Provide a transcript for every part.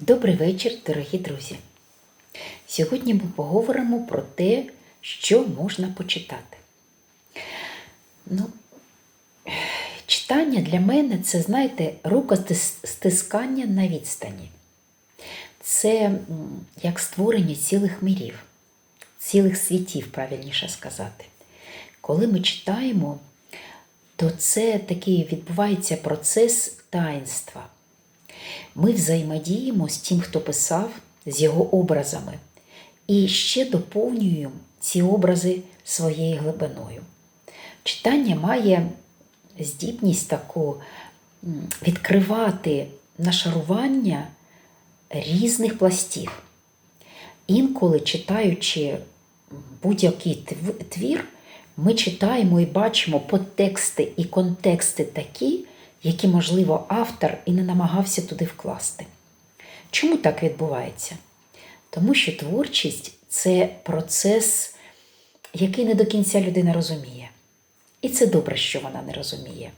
Добрий вечір, дорогі друзі. Сьогодні ми поговоримо про те, що можна почитати. Ну, читання для мене це, знаєте, рукостискання на відстані. Це як створення цілих мирів, цілих світів, правильніше сказати. Коли ми читаємо, то це такий відбувається процес таїнства. Ми взаємодіємо з тим, хто писав, з його образами, і ще доповнюємо ці образи своєю глибиною. Читання має здібність таку відкривати нашарування різних пластів. Інколи, читаючи будь-який твір, ми читаємо і бачимо подтексти і контексти такі, які, можливо, автор і не намагався туди вкласти. Чому так відбувається? Тому що творчість це процес, який не до кінця людина розуміє. І це добре, що вона не розуміє.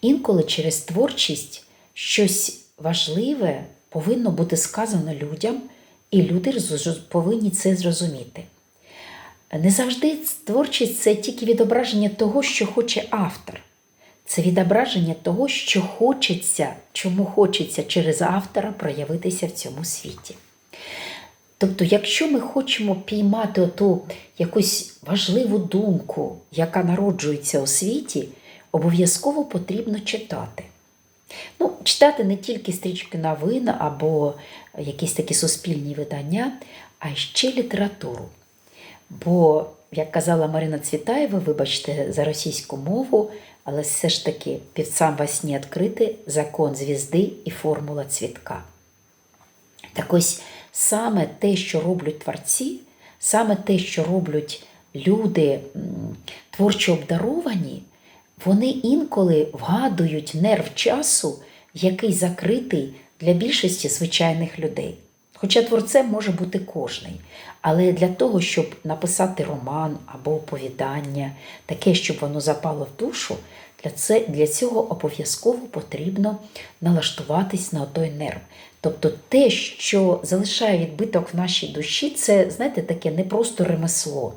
Інколи через творчість щось важливе повинно бути сказано людям, і люди повинні це зрозуміти. Не завжди творчість це тільки відображення того, що хоче автор. Це відображення того, що хочеться, чому хочеться через автора проявитися в цьому світі. Тобто, якщо ми хочемо піймати оту якусь важливу думку, яка народжується у світі, обов'язково потрібно читати. Ну, читати не тільки стрічки новин або якісь такі суспільні видання, а ще літературу. Бо, як казала Марина Цвітаєва, вибачте за російську мову, але все ж таки півцам во сні відкрити закон звізди і формула цвітка. Так ось саме те, що роблять творці, саме те, що роблять люди творчо обдаровані, вони інколи вгадують нерв часу, який закритий для більшості звичайних людей. Хоча творцем може бути кожний. Але для того, щоб написати роман або оповідання, таке, щоб воно запало в душу, для, це, для цього обов'язково потрібно налаштуватись на той нерв. Тобто те, що залишає відбиток в нашій душі, це, знаєте, таке не просто ремесло.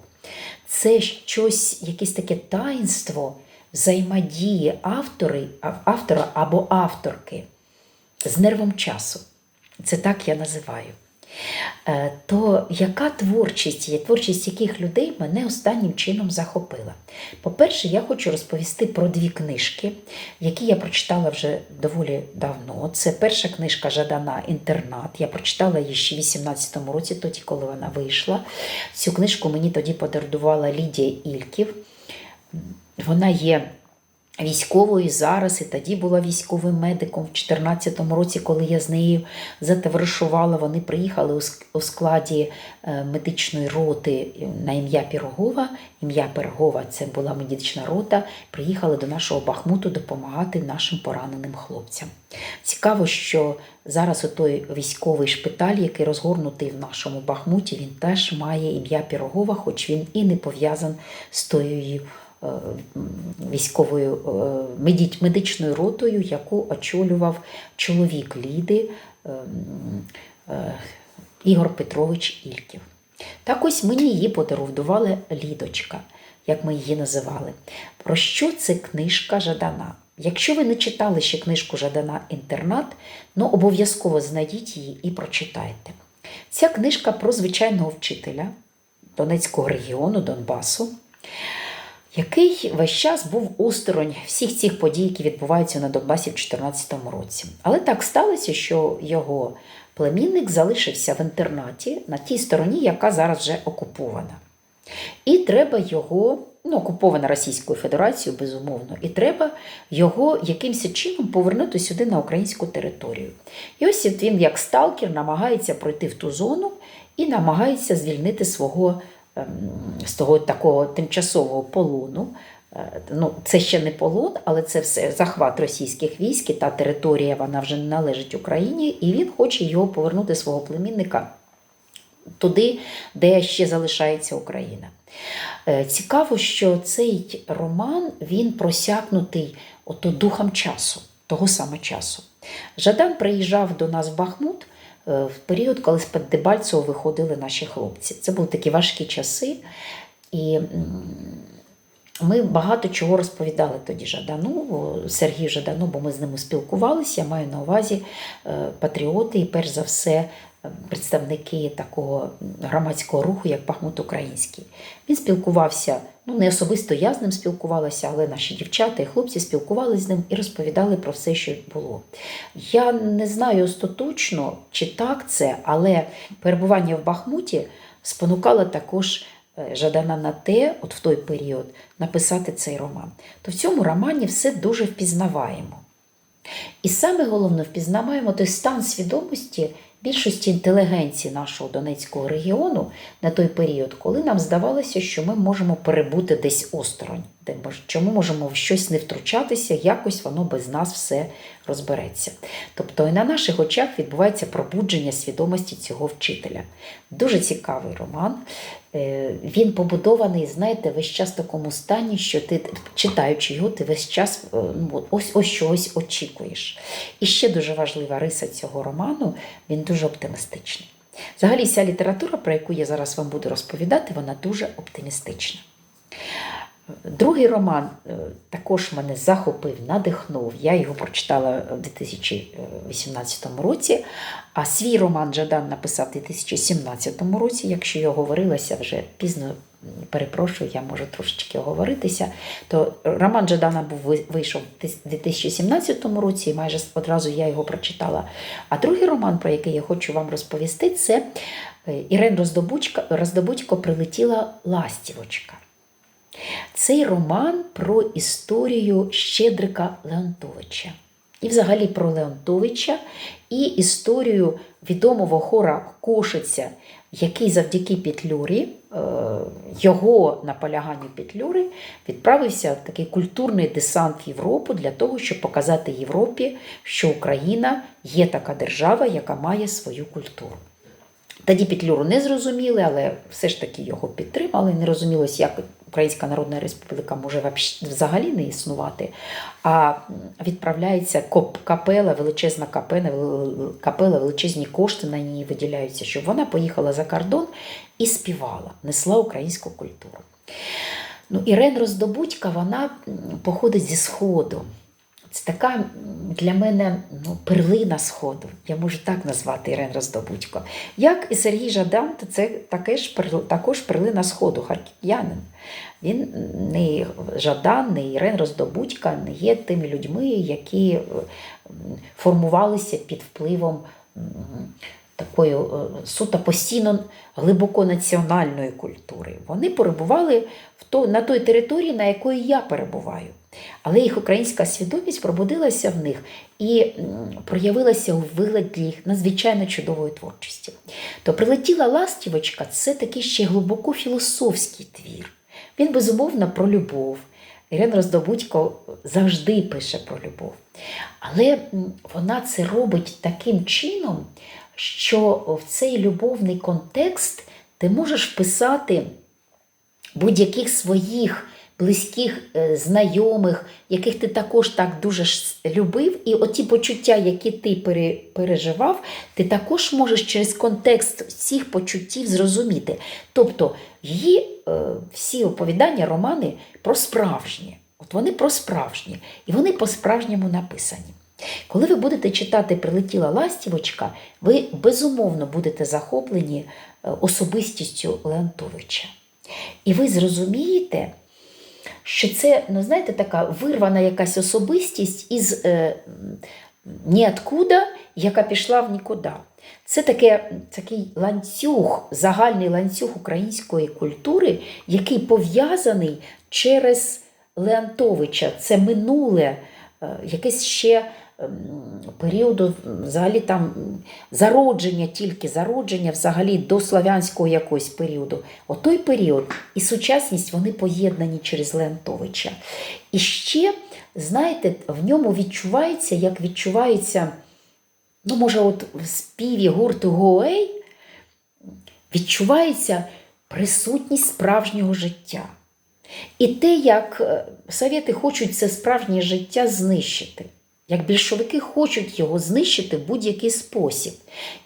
Це щось, якесь таке таїнство взаємодії автори, автора або авторки з нервом часу. Це так я називаю. Е, То яка творчість є, творчість яких людей мене останнім чином захопила? По-перше, я хочу розповісти про дві книжки, які я прочитала вже доволі давно. Це перша книжка Жадана Інтернат. Я прочитала її ще в 18-му році, тоді, коли вона вийшла. Цю книжку мені тоді подарувала Лідія Ільків. Вона є військовою зараз, і тоді була військовим медиком в 2014 році, коли я з нею затоваришувала. Вони приїхали у складі е, медичної роти на ім'я Пірогова. Ім'я Пирогова це була медична рота. Приїхали до нашого Бахмуту допомагати нашим пораненим хлопцям. Цікаво, що зараз той військовий шпиталь, який розгорнутий в нашому Бахмуті, він теж має ім'я Пірогова, хоч він і не пов'язан з тою е, військовою е, медичною ротою, яку очолював чоловік Ліди е, м, е, Ігор Петрович Ільків. Так ось мені її подарувала Лідочка, як ми її називали. Про що це книжка Жадана? Якщо ви не читали ще книжку Жадана Інтернат, ну обов'язково знайдіть її і прочитайте. Ця книжка про звичайного вчителя Донецького регіону Донбасу, який весь час був осторонь всіх цих подій, які відбуваються на Донбасі в 2014 році. Але так сталося, що його племінник залишився в інтернаті на тій стороні, яка зараз вже окупована. І треба його, ну, окупована Російською Федерацією, безумовно, і треба його якимось чином повернути сюди на українську територію. І ось він, як сталкер, намагається пройти в ту зону і намагається звільнити свого з того такого тимчасового полону. Е, Ну, це ще не полон, але це все захват російських військ, і та територія вона вже не належить Україні, і він хоче його повернути свого племінника туди, де ще залишається Україна. Е, Цікаво, що цей роман він просякнутий ото духом часу, того саме часу. Жадан приїжджав до нас в Бахмут в період, коли з-під Дебальцево виходили наші хлопці. Це були такі важкі часи. І ми багато чого розповідали тоді Жадану, Сергію Жадану, бо ми з ними спілкувалися. Я маю на увазі е, патріоти і перш за все е, представники такого громадського руху, як Бахмут Український. Він спілкувався, ну не особисто я з ним спілкувалася, але наші дівчата і хлопці спілкувалися з ним і розповідали про все, що було. Я не знаю остаточно, чи так це, але перебування в Бахмуті спонукало також. е, Жадана на те, от в той період, написати цей роман. То в цьому романі все дуже впізнаваємо. І саме головне впізнаваємо той стан свідомості більшості інтелігенції нашого Донецького регіону на той період, коли нам здавалося, що ми можемо перебути десь осторонь, де мож- чому можемо в щось не втручатися, якось воно без нас все розбереться. Тобто і на наших очах відбувається пробудження свідомості цього вчителя. Дуже цікавий роман. Е, Він побудований, знаєте, весь час в такому стані, що ти, читаючи його, ти весь час е, ну, ось ось чогось очікуєш. І ще дуже важлива риса цього роману, він дуже оптимістичний. Взагалі, вся література, про яку я зараз вам буду розповідати, вона дуже оптимістична. Другий роман е, також мене захопив, надихнув. Я його прочитала в 2018 році, а свій роман Джадан написав у 2017 році. Якщо я оговорилася вже пізно, перепрошую, я можу трошечки оговоритися. То роман Джадана був вийшов в 2017 році, і майже одразу я його прочитала. А другий роман, про який я хочу вам розповісти, це е, Ірен Роздобудько прилетіла Ластівочка. Цей роман про історію Щедрика Леонтовича. І взагалі про Леонтовича і історію відомого хора Кошиця, який завдяки Петлюрі, е, його наполяганню Петлюри, відправився в такий культурний десант в Європу для того, щоб показати Європі, що Україна є така держава, яка має свою культуру. Тоді Петлюру не зрозуміли, але все ж таки його підтримали. Не розумілося, як Українська Народна Республіка може взагалі не існувати. А відправляється капела, величезна капела, капела, величезні кошти на ній виділяються, щоб вона поїхала за кордон і співала, несла українську культуру. Ну, Ірен Роздобудька, вона походить зі Сходу. Це така для мене ну, перлина Сходу. Я можу так назвати Ірен Роздобудько. Як і Сергій Жадан, то це таке ж, перл- також перлина Сходу, харків'янин. Він не Жадан, не Ірен Роздобудька не є тими людьми, які е, формувалися під впливом такої е, суто постійно глибоко національної культури. Вони перебували в то, на той території, на якої я перебуваю. Але їх українська свідомість пробудилася в них і проявилася у вигляді їх надзвичайно чудової творчості. То прилетіла ластівочка це такий ще глибоко філософський твір. Він безумовно про любов. Ірина Роздобудько завжди пише про любов. Але вона це робить таким чином, що в цей любовний контекст ти можеш вписати будь-яких своїх близьких е, знайомих, яких ти також так дуже любив, і оті почуття, які ти переживав, ти також можеш через контекст цих почуттів зрозуміти. Тобто її е, всі оповідання, романи про справжнє. От вони про справжнє, і вони по-справжньому написані. Коли ви будете читати Прилетіла ластівочка, ви безумовно будете захоплені е, особистістю Леонтовича. І ви зрозумієте, що це, ну знаєте, така вирвана якась особистість із е, ніоткуда, яка пішла в нікуди. Це таке, такий ланцюг, загальний ланцюг української культури, який пов'язаний через Леонтовича. Це минуле, е, якесь ще періоду взагалі там зародження, тільки зародження взагалі до славянського якогось періоду. Отой період і сучасність вони поєднані через Леонтовича. І ще, знаєте, в ньому відчувається, як відчувається, ну, може, от в співі гурту Гоей відчувається присутність справжнього життя. І те, як е, совєти хочуть це справжнє життя знищити. Як більшовики хочуть його знищити в будь-який спосіб.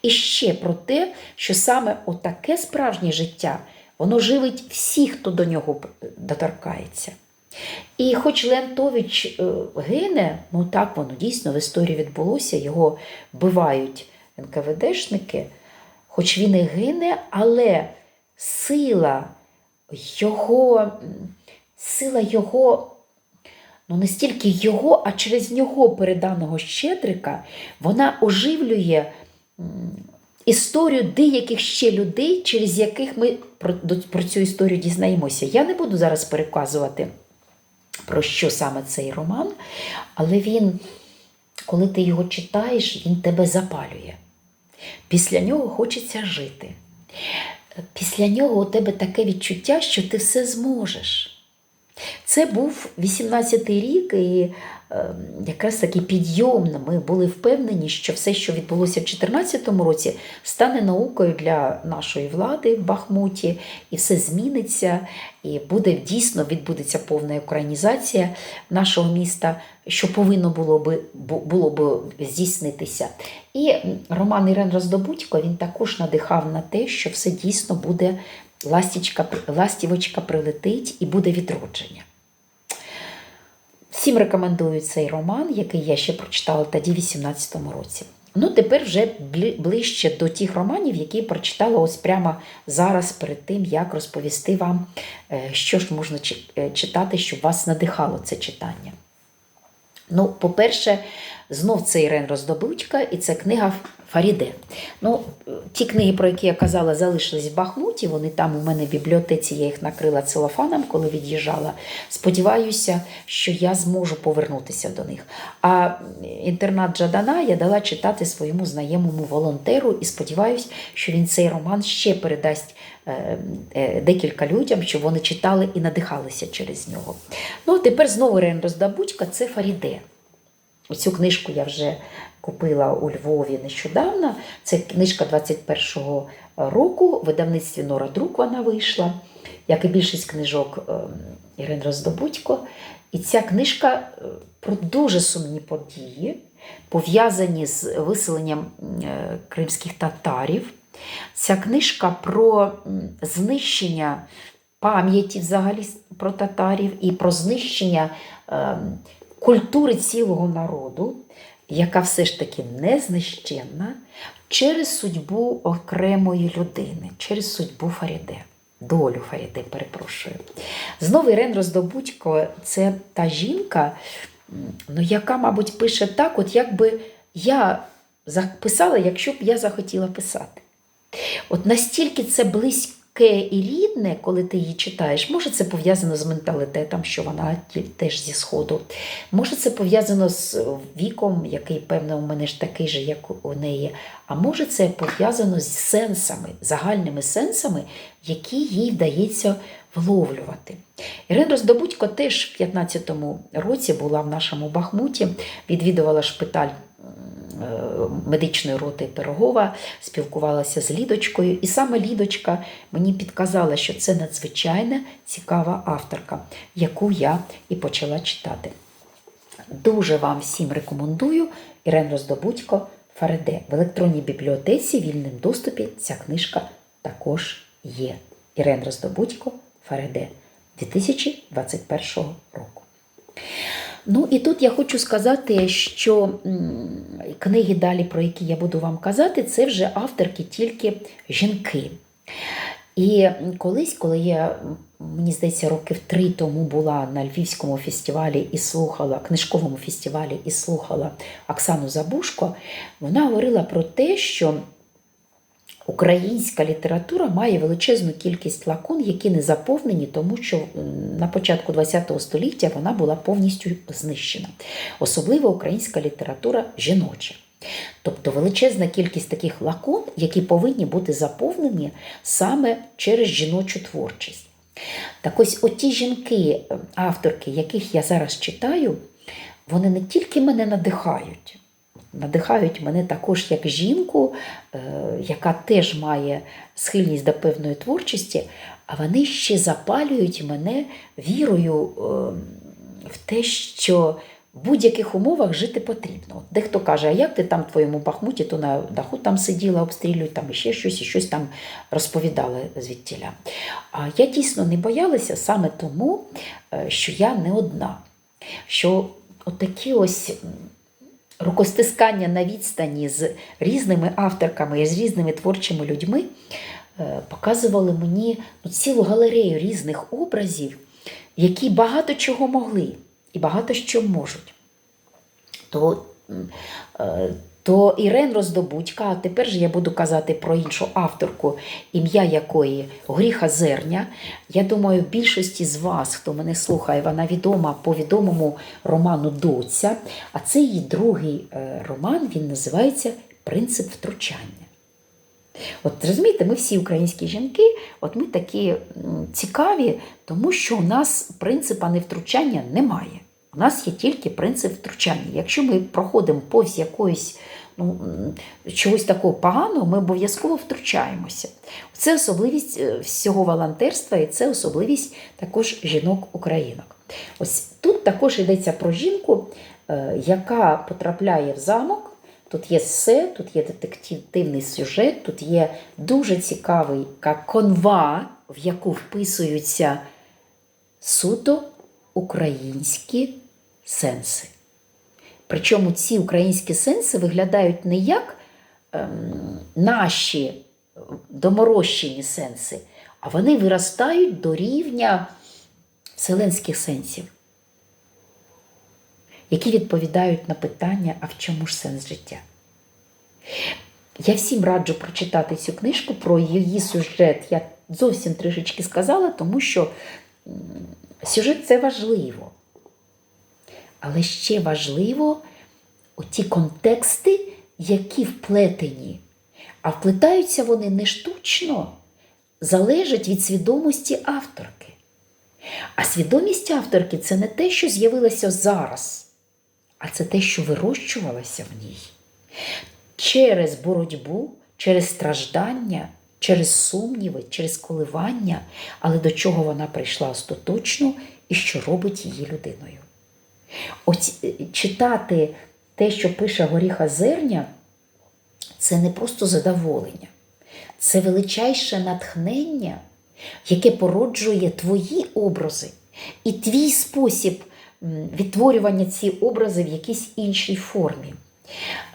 І ще про те, що саме отаке справжнє життя воно живить всіх, хто до нього доторкається. І хоч Леонтович е, гине, ну так воно дійсно в історії відбулося, його вбивають НКВДшники, хоч він і гине, але сила його, сила його, ну не стільки його, а через нього переданого Щедрика, вона оживлює історію деяких ще людей, через яких ми про, про цю історію дізнаємося. Я не буду зараз переказувати про що саме цей роман, але він, коли ти його читаєш, він тебе запалює. Після нього хочеться жити. Після нього у тебе таке відчуття, що ти все зможеш. Це був 18-й рік, і е, якраз таки підйомно. Ми були впевнені, що все, що відбулося в 2014 році, стане наукою для нашої влади в Бахмуті, і все зміниться, і буде дійсно відбудеться повна українізація нашого міста, що повинно було би було би здійснитися. І Роман Ірен Роздобудько він також надихав на те, що все дійсно буде ластічка, ластівочка прилетить і буде відродження. Всім рекомендую цей роман, який я ще прочитала тоді в 18-му році. Ну, тепер вже ближче до тих романів, які прочитала ось прямо зараз, перед тим, як розповісти вам, е, що ж можна е, читати, щоб вас надихало це читання. Ну, по-перше, знов це Ірен Роздобучка, і це книга Фаріде. Ну, ті книги, про які я казала, залишились в Бахмуті. Вони там у мене в бібліотеці, я їх накрила целофаном, коли від'їжджала. Сподіваюся, що я зможу повернутися до них. А інтернат Джадана я дала читати своєму знайомому волонтеру і сподіваюся, що він цей роман ще передасть е, е, декілька людям, щоб вони читали і надихалися через нього. Ну, тепер знову Ірен Роздобудька це Фаріде. Оцю книжку я вже купила у Львові нещодавно. Це книжка 21-го року, в видавництві Нора Друк вона вийшла, як і більшість книжок ем, Ірин Роздобудько. І ця книжка е, про дуже сумні події, пов'язані з виселенням е, кримських татарів. Ця книжка про знищення пам'яті взагалі про татарів і про знищення ем, культури цілого народу, яка все ж таки незнищенна, через судьбу окремої людини, через судьбу Фаріде. Долю Фаріде, перепрошую. Знову Ірен Роздобудько це та жінка, ну, яка, мабуть, пише так, от якби я записала, якщо б я захотіла писати. От настільки це близьке і рідне, коли ти її читаєш, може це пов'язано з менталітетом, що вона теж зі сходу. Може, це пов'язано з віком, який, певно, у мене ж такий же, як у неї. А може, це пов'язано з сенсами, загальними сенсами, які їй вдається вловлювати. Ірина Роздобудько теж в 15-му році була в нашому Бахмуті, відвідувала шпиталь медичної роти Пирогова, спілкувалася з Лідочкою, і саме Лідочка мені підказала, що це надзвичайно цікава авторка, яку я і почала читати. Дуже вам всім рекомендую Ірен Роздобудько Фареде. В електронній бібліотеці в вільному доступі ця книжка також є. Ірен Роздобудько Фареде 2021 року. Ну і тут я хочу сказати, що книги далі, про які я буду вам казати, це вже авторки тільки жінки. І колись, коли я, мені здається, років три тому була на Львівському фестивалі і слухала, книжковому фестивалі і слухала Оксану Забушко, вона говорила про те, що українська література має величезну кількість лакун, які не заповнені, тому що на початку ХХ століття вона була повністю знищена. Особливо українська література жіноча. Тобто величезна кількість таких лакун, які повинні бути заповнені саме через жіночу творчість. Так ось оті жінки, авторки, яких я зараз читаю, вони не тільки мене надихають, надихають мене також як жінку, е, яка теж має схильність до певної творчості, а вони ще запалюють мене вірою е, в те, що в будь-яких умовах жити потрібно. Дехто каже, а як ти там в твоєму Бахмуті, то на даху там сиділа, обстрілюють, там іще щось, і щось там розповідали звідтіля. А я дійсно не боялася саме тому, е, що я не одна. Що отакі ось рукостискання на відстані з різними авторками і з різними творчими людьми е, показували мені ну, цілу галерею різних образів, які багато чого могли і багато що можуть. То, е, то Ірен Роздобудька, а тепер же я буду казати про іншу авторку, ім'я якої Горіха Зерня. Я думаю, більшості з вас, хто мене слухає, вона відома по відомому роману Доця. А це її другий е, роман, він називається Принцип втручання. От розумієте, ми всі українські жінки, от ми такі цікаві, тому що у нас принципа невтручання немає. У нас є тільки принцип втручання. Якщо ми проходимо повз якоїсь ну, чогось такого поганого, ми обов'язково втручаємося. Це особливість е, всього волонтерства і це особливість також жінок-українок. Ось тут також йдеться про жінку, е, яка потрапляє в замок. Тут є все, тут є детективний сюжет, тут є дуже цікавий конва, в яку вписуються суто українські сенси. Причому ці українські сенси виглядають не як ем, наші доморощені сенси, а вони виростають до рівня вселенських сенсів, які відповідають на питання, а в чому ж сенс життя. Я всім раджу прочитати цю книжку про її сюжет. Я зовсім трішечки сказала, тому що сюжет це важливо. Але ще важливо оті контексти, які вплетені. А вплетаються вони не штучно, залежать від свідомості авторки. А свідомість авторки це не те, що з'явилося зараз, а це те, що вирощувалося в ній. Через боротьбу, через страждання, через сумніви, через коливання, але до чого вона прийшла остаточно і що робить її людиною. От е, читати те, що пише Горіха Зерня, це не просто задоволення, це величайше натхнення, яке породжує твої образи і твій спосіб відтворювання ці образи в якійсь іншій формі.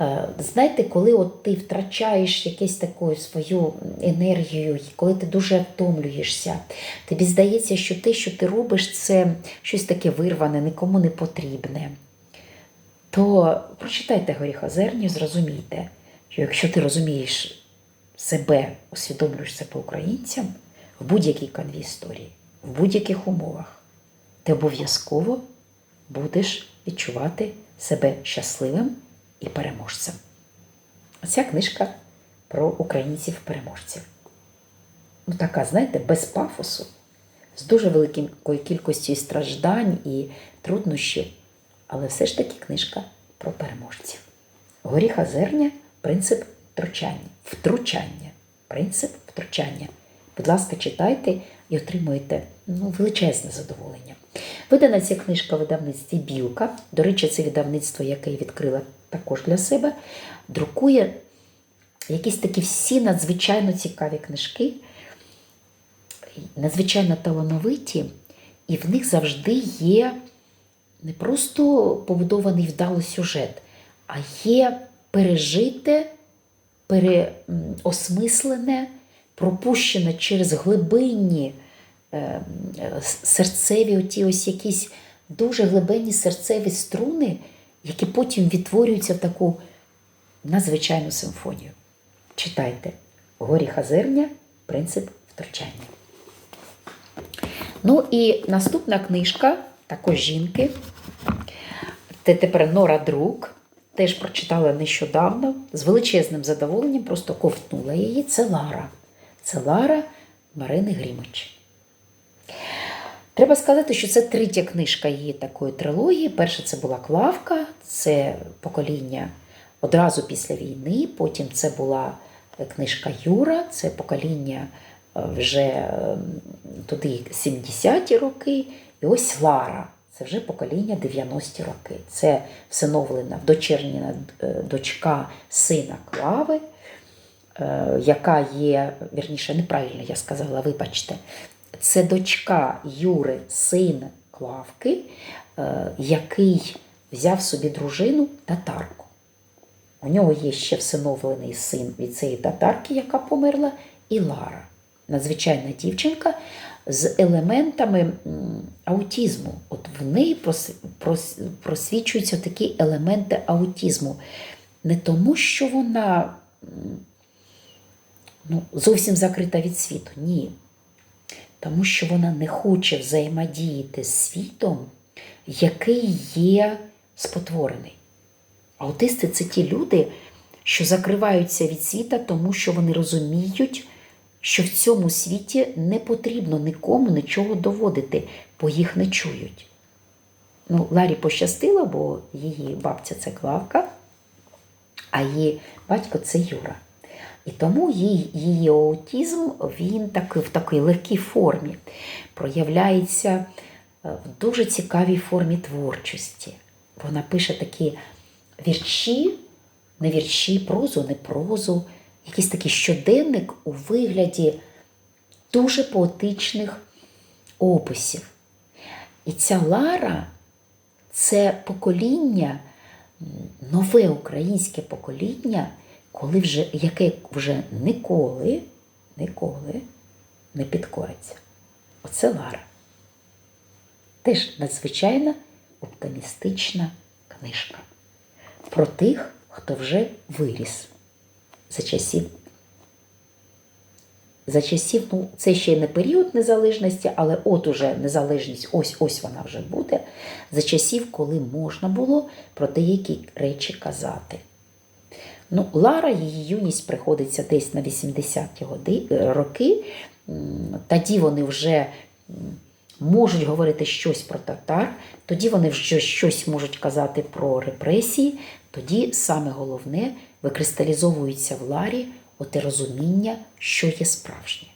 Е, Знаєте, коли от ти втрачаєш якусь таку свою енергію, коли ти дуже втомлюєшся, тобі здається, що те, що ти робиш, це щось таке вирване, нікому не потрібне. То прочитайте Горіха Зерню, зрозумійте, що якщо ти розумієш себе, усвідомлюєш себе українцям в будь-якій канві історії, в будь-яких умовах, ти обов'язково будеш відчувати себе щасливим і переможцем. Оця книжка про українців-переможців. Ну, така, знаєте, без пафосу, з дуже великою кількістю страждань і труднощів, але все ж таки книжка про переможців. Горіха зерня принцип втручання. Втручання. Принцип втручання. Будь ласка, читайте і отримуєте ну, величезне задоволення. Видана ця книжка в видавництві Білка. До речі, це видавництво, яке відкрила також для себе, друкує якісь такі всі надзвичайно цікаві книжки, надзвичайно талановиті, і в них завжди є не просто побудований вдало сюжет, а є пережите, переосмислене, пропущене через глибинні е, серцеві, оті ось якісь дуже глибинні серцеві струни, які потім відтворюються в таку надзвичайну симфонію. Читайте Горіха Зерня, принцип втручання. Ну і наступна книжка також жінки. Це тепер Нора Друк. Теж прочитала нещодавно з величезним задоволенням, просто ковтнула її. Це Лара. Це Лара Марини Грімич. Треба сказати, що це третя книжка її такої трилогії. Перша це була Клавка, це покоління одразу після війни. Потім це була книжка Юра, це покоління е, вже е, туди 70-ті роки. І ось Лара. це вже покоління 90-ті роки. Це всиновлена дочерніна е, дочка сина Клави, яка є, вірніше, неправильно я сказала, вибачте, це дочка Юри, син Клавки, е, який взяв собі дружину татарку. У нього є ще всиновлений син від цієї татарки, яка померла, і Лара. Надзвичайна дівчинка з елементами аутізму. От в неї прос- прос- просвічуються такі елементи аутізму. Не тому, що вона ну, зовсім закрита від світу. Ні. Тому що вона не хоче взаємодіяти з світом, який є спотворений. Аутисти це ті люди, що закриваються від світа, тому що вони розуміють, що в цьому світі не потрібно нікому нічого доводити, бо їх не чують. Ну, Ларі пощастило, бо її бабця це Клавка, а її батько це Юра. І тому її, її аутизм він таки, в такій легкій формі проявляється е, в дуже цікавій формі творчості. Вона пише такі вірші, не вірші, прозу, не прозу, якийсь такий щоденник у вигляді дуже поетичних описів. І ця Лара це покоління, нове українське покоління, коли вже, яке вже ніколи, ніколи не підкориться. Оце Лара. Теж надзвичайно оптимістична книжка про тих, хто вже виріс за часів. За часів, ну, це ще не період незалежності, але от уже незалежність, ось ось вона вже буде. За часів, коли можна було про деякі речі казати. Ну, Лара, її юність приходиться десь на 80-ті годи, е, роки. Тоді вони вже можуть говорити щось про татар, тоді вони вже щось можуть казати про репресії. Тоді саме головне викристалізовується в Ларі оте розуміння, що є справжнє.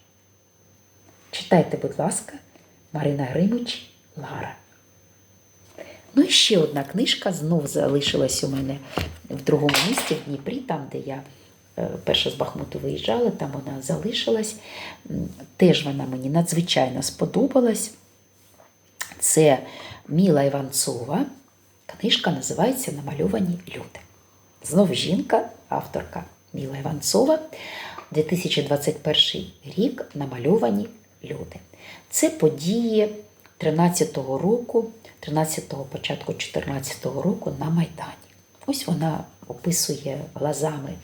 Читайте, будь ласка, Марина Гримич Лара. Ну і ще одна книжка знов залишилась у мене в другому місті, в Дніпрі, там, де я е, перше з Бахмуту виїжджала, там вона залишилась. Теж вона мені надзвичайно сподобалась. Це Міла Іванцова. Книжка називається Намальовані люди. Знову жінка, авторка Міла Іванцова. 2021 рік намальовані люди. Це події 13-го року, 13-го, початку 14-го року на Майдані. Ось вона описує глазами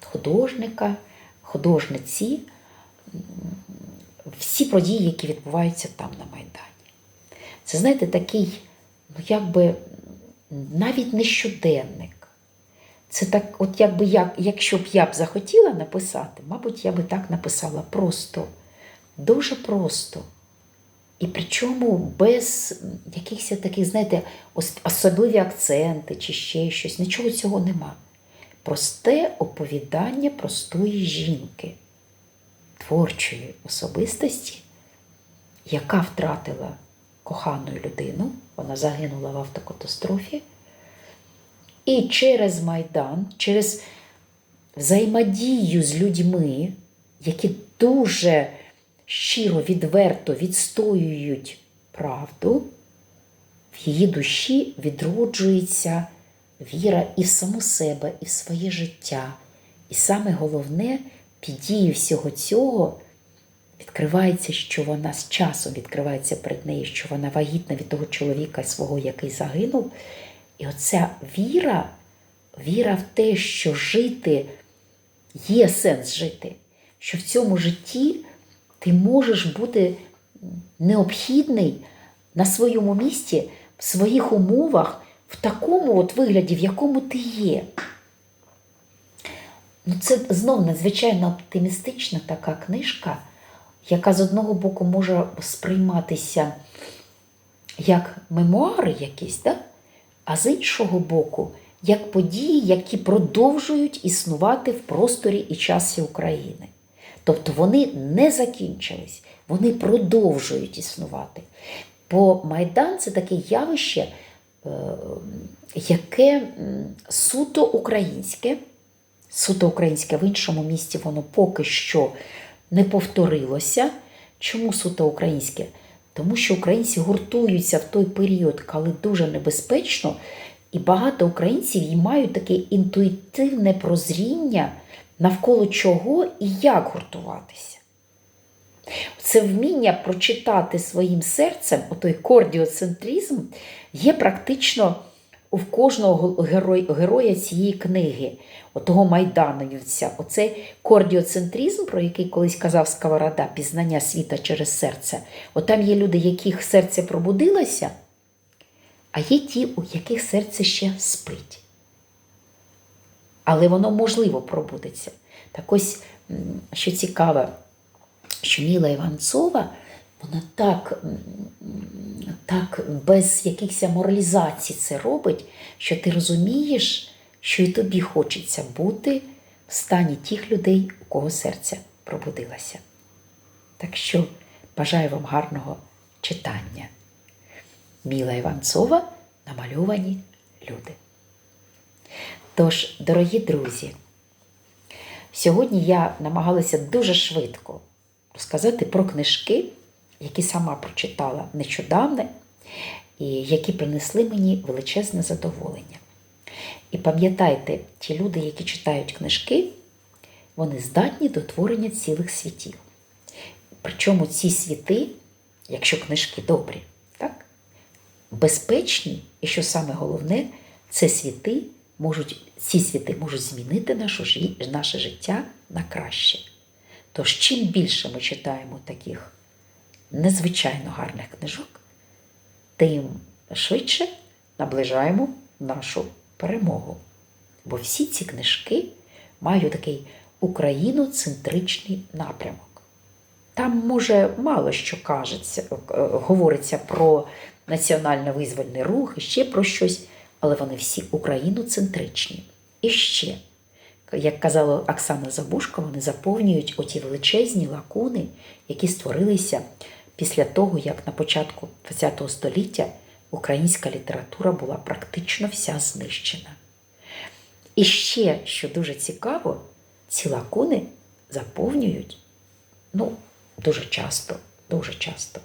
художника, художниці всі події, які відбуваються там на Майдані. Це, знаєте, такий, ну якби навіть не щоденник. Це так, от якби я, якщо б я б захотіла написати, мабуть, я би так написала просто, дуже просто. І причому без якихось таких, знаєте, ос- особливі акценти чи ще щось. Нічого цього нема. Просте оповідання простої жінки, творчої особистості, яка втратила кохану людину, вона загинула в автокатастрофі. І через Майдан, через взаємодію з людьми, які дуже щиро, відверто відстоюють правду, в її душі відроджується віра і в саму себе, і в своє життя. І саме головне, під дією всього цього відкривається, що вона з часом відкривається перед нею, що вона вагітна від того чоловіка свого, який загинув. І оця віра, віра в те, що жити є сенс жити, що в цьому житті ти можеш бути необхідний на своєму місці, в своїх умовах, в такому от вигляді, в якому ти є. Ну, це знов надзвичайно оптимістична така книжка, яка з одного боку може сприйматися як мемуари якісь, да? а з іншого боку, як події, які продовжують існувати в просторі і часі України. Тобто вони не закінчились, вони продовжують існувати. Бо Майдан це таке явище, е, яке суто українське, суто українське в іншому місті воно поки що не повторилося. Чому суто українське? Тому що українці гуртуються в той період, коли дуже небезпечно, і багато українців і мають таке інтуїтивне прозріння, навколо чого і як гуртуватися. Це вміння прочитати своїм серцем, отой кордіоцентризм, є практично у кожного героя, цієї книги, отого Майдановця. Оцей кордіоцентризм, про який колись казав Сковорода, пізнання світа через серце. От там є люди, яких серце пробудилося, а є ті, у яких серце ще спить. Але воно можливо пробудеться. Так ось, що цікаве, що Міла Іванцова, вона так, так без якихось моралізацій це робить, що ти розумієш, що і тобі хочеться бути в стані тих людей, у кого серце пробудилося. Так що бажаю вам гарного читання. Міла Іванцова намальовані люди. Тож, дорогі друзі, сьогодні я намагалася дуже швидко розказати про книжки, які сама прочитала нещодавно, і які принесли мені величезне задоволення. І пам'ятайте, ті люди, які читають книжки, вони здатні до творення цілих світів. Причому ці світи, якщо книжки добрі, так, безпечні, і що саме головне, це світи можуть, ці світи можуть змінити наше життя на краще. Тож, чим більше ми читаємо таких незвичайно гарних книжок, тим швидше наближаємо нашу перемогу. Бо всі ці книжки мають такий україноцентричний напрямок. Там, може, мало що кажеться, е, говориться про національно-визвольний рух і ще про щось, але вони всі україноцентричні. І ще, як казала Оксана Забушко, вони заповнюють оті величезні лакуни, які створилися після того, як на початку ХХ століття українська література була практично вся знищена. І ще, що дуже цікаво, ці лакуни заповнюють ну, дуже часто, дуже часто,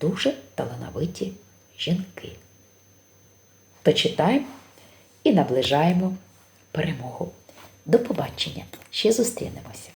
дуже талановиті жінки. То читаємо і наближаємо перемогу. До побачення! Ще зустрінемося!